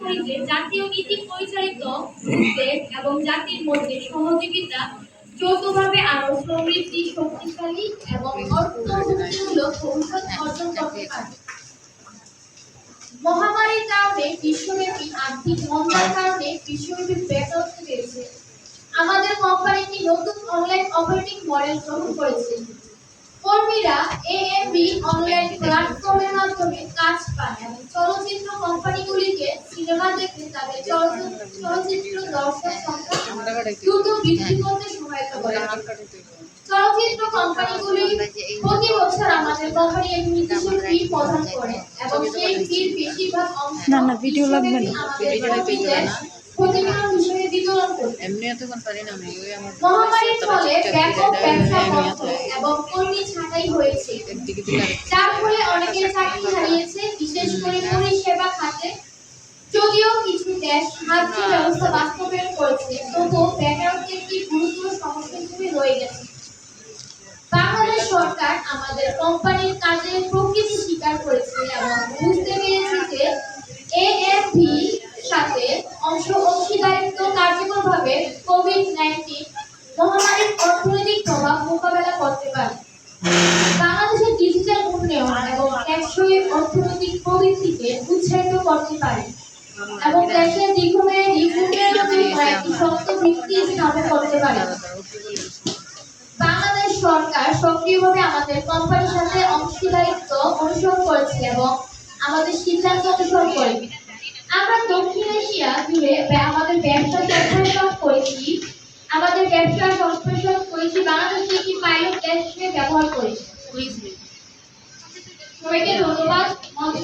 করি যে জাতীয় নীতি পরিচালিত এবং জাতির মধ্যে সহযোগিতা যৌথভাবে আরও সমৃদ্ধি, শক্তিশালী এবং অর্থমূলক ভবিষ্যৎ অর্জন করতে পারে। মহামারীর কারণে বিশ্বব্যাপী আর্থিক মন্দার কারণে বিশ্বব্যাপী ব্যাকআপ পেয়েছে আমাদের কোম্পানিটি নতুন অনলাইন অপারেটিং মডেল গ্রহণ করেছে। কর্মীরা এএমবি অনলাইন প্ল্যাটফর্মের চলচ্চিত্র চলচ্চিত্র দর্শক সংখ্যা দ্রুত বৃদ্ধি করতে সহায়তা করে চলচ্চিত্র কোম্পানিগুলি প্রতি বছর আমাদের কোম্পানি নির্দিষ্ট ফি প্রদান করে এবং সেই ফির বেশিরভাগ অংশ না, না, ভিডিও লাগবে না। আমাদের ভিডিও লাগবে কর্মীদের না। ক্ষতিপূরণ হিসেবে বিতরণ করে এমনি তখন পারি না আমি ওই আমার মহামারীর ফলে ব্যাপক ব্যবসা বন্ধ এবং কর্মী ছাঁটাই হয়েছে যার ফলে অনেকের চাকরি হারিয়েছে বিশেষ করে পরিষেবা খাতে যদিও গেছে। বাংলাদেশ সরকার আমাদের কোম্পানির কাজের প্রকৃতি স্বীকার করেছে এবং বুঝতে পেরেছে যে সাথে অংশ অংশীদারিত্ব কার্যকরভাবে কোভিড নাইন্টিন মহামারীর অর্থনৈতিক প্রভাব মোকাবেলা করতে পারে। বাংলাদেশের ডিজিটাল উন্নয়ন এবং টেকসই অর্থনৈতিক প্রবৃদ্ধিকে উৎসাহিত করতে পারে। এবং দেশে দীর্ঘমেয়াদী কূটনৈতিক কয়েকটি শক্ত ভিত্তি স্থাপন করতে পারে। বাংলাদেশ সরকার সক্রিয়ভাবে আমাদের কোম্পানির সাথে অংশীদারিত্ব অনুসরণ করেছে এবং আমাদের সিদ্ধান্ত অনুসরণ করে। আমরা দক্ষিণ এশিয়া জুড়ে আমাদের ব্যবসা সম্প্রসারণ করেছি। আমাদের ব্যবসা সম্প্রসারণ করেছি। বাংলাদেশে একটি পাইলট দেশ হিসেবে ব্যবহার করেছি। সবাইকে ধন্যবাদ। মঞ্চ